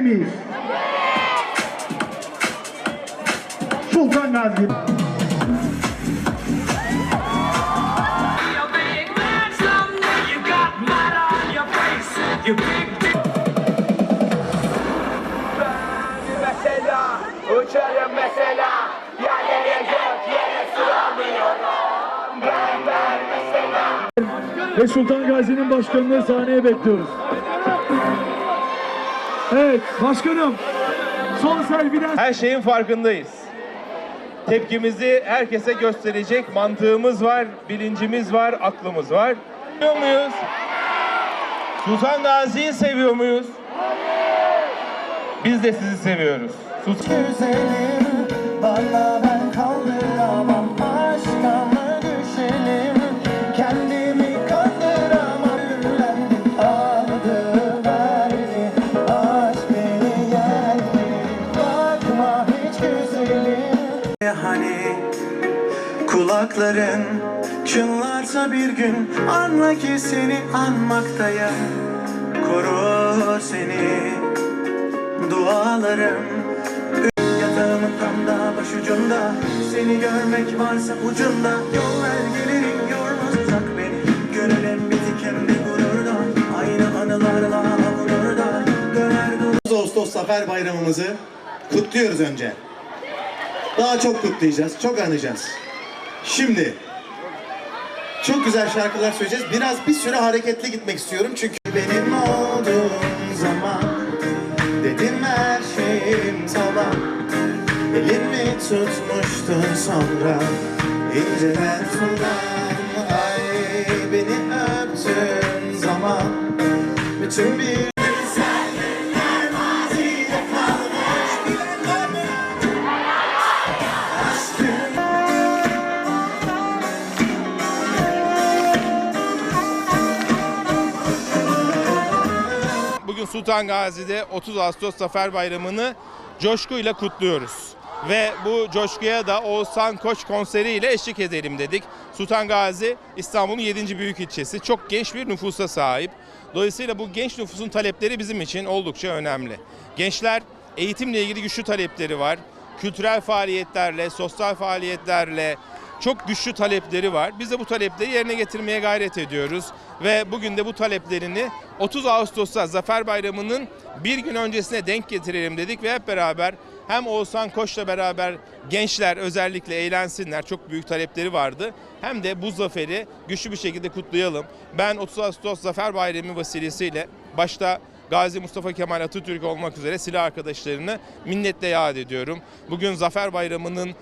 miyiz? Sultan Gazi. Ve Sultan Gazi'nin başkanını sahneye bekliyoruz. Evet başkanım. Son selfie'den Her şeyin farkındayız. Tepkimizi herkese gösterecek mantığımız var, bilincimiz var, aklımız var. Seviyor muyuz? Sultan Gazi'yi seviyor muyuz? Biz de sizi seviyoruz. Sultan güzelim Bana ben kulakların çınlarsa bir gün Anla ki seni anmaktayım Korur seni dualarım Yatağımın tam da başucunda Seni görmek varsa ucunda Yol ver gelirim yormaz uzak beni bitik hem de gururda Aynı anılarla avunurda Döner dur Ağustos Zafer Bayramımızı kutluyoruz önce. Daha çok kutlayacağız, çok anacağız. Şimdi çok güzel şarkılar söyleyeceğiz. Biraz bir süre hareketli gitmek istiyorum çünkü benim olduğum zaman dedim her şeyim tamam. Elimi tutmuştun sonra inceden tutan ay beni öptüğün zaman bütün bir Sultan Gazi'de 30 Ağustos Zafer Bayramı'nı coşkuyla kutluyoruz. Ve bu coşkuya da Oğuzhan Koç konseriyle eşlik edelim dedik. Sultan Gazi İstanbul'un 7. büyük ilçesi. Çok genç bir nüfusa sahip. Dolayısıyla bu genç nüfusun talepleri bizim için oldukça önemli. Gençler eğitimle ilgili güçlü talepleri var. Kültürel faaliyetlerle, sosyal faaliyetlerle, çok güçlü talepleri var. Biz de bu talepleri yerine getirmeye gayret ediyoruz. Ve bugün de bu taleplerini 30 Ağustos'ta Zafer Bayramı'nın bir gün öncesine denk getirelim dedik ve hep beraber hem Oğuzhan Koç'la beraber gençler özellikle eğlensinler. Çok büyük talepleri vardı. Hem de bu zaferi güçlü bir şekilde kutlayalım. Ben 30 Ağustos Zafer Bayramı vesilesiyle başta Gazi Mustafa Kemal Atatürk olmak üzere silah arkadaşlarını minnetle yad ediyorum. Bugün Zafer Bayramı'nın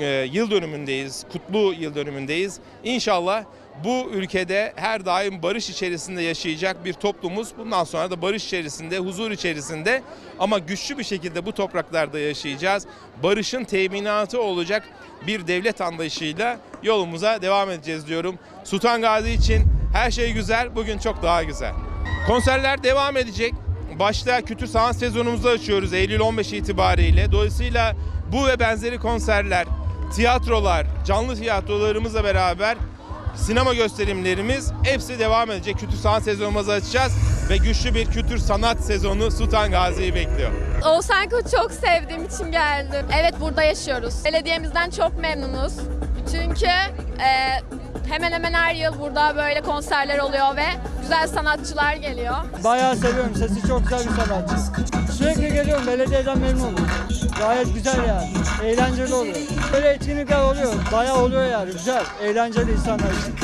e, yıl dönümündeyiz, kutlu yıl dönümündeyiz. İnşallah bu ülkede her daim barış içerisinde yaşayacak bir toplumuz. Bundan sonra da barış içerisinde, huzur içerisinde ama güçlü bir şekilde bu topraklarda yaşayacağız. Barışın teminatı olacak bir devlet anlayışıyla yolumuza devam edeceğiz diyorum. Sultan Gazi için her şey güzel, bugün çok daha güzel. Konserler devam edecek. Başta kültür sanat sezonumuzu açıyoruz Eylül 15 itibariyle. Dolayısıyla bu ve benzeri konserler, tiyatrolar, canlı tiyatrolarımızla beraber sinema gösterimlerimiz hepsi devam edecek. Kültür sanat sezonumuzu açacağız ve güçlü bir kültür sanat sezonu Sultan Gazi'yi bekliyor. Oğuzhan Koç'u çok sevdiğim için geldim. Evet burada yaşıyoruz. Belediyemizden çok memnunuz. Çünkü e, hemen hemen her yıl burada böyle konserler oluyor ve güzel sanatçılar geliyor. Bayağı seviyorum. Sesi çok güzel bir sanatçı. Sürekli geliyorum. Belediyeden memnunum. Gayet güzel yani. Eğlenceli oluyor. Böyle etkinlikler oluyor. Bayağı oluyor yani. Güzel. Eğlenceli insanlar için.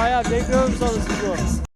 Bayağı bekliyorum salı sizi.